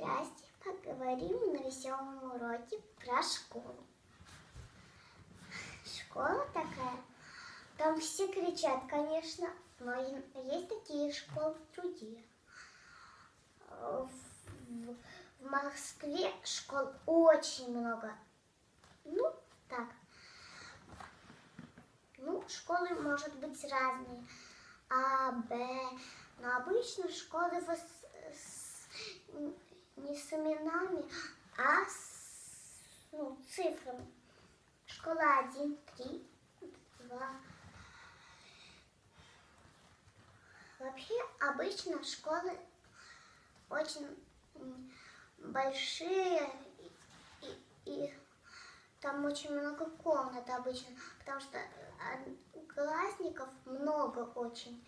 Здрасте, поговорим на веселом уроке про школу. Школа такая, там все кричат, конечно, но есть такие школы другие. Э, В, в Москве школ очень много. Ну, так. Ну, школы может быть разные. А, Б. Но обычно школы вос- с- н- не с именами, а с ну, цифрами. Школа 1, 3, 2. Вообще, обычно школы очень большие и, и- там очень много комнат обычно, потому что э, классников много очень.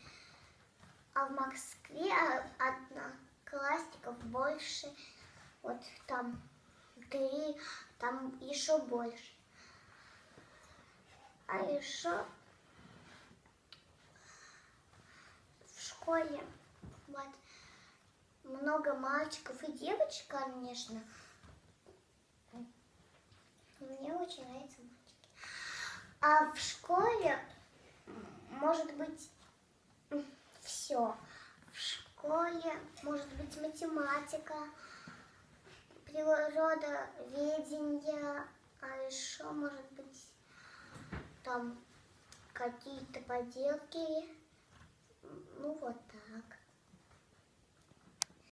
А в Москве одноклассников больше, там три, там еще больше. А еще в школе вот много мальчиков и девочек, конечно. Мне очень нравятся мальчики. А в школе может быть все. В школе может быть математика, природоведение, а еще может быть там какие-то поделки.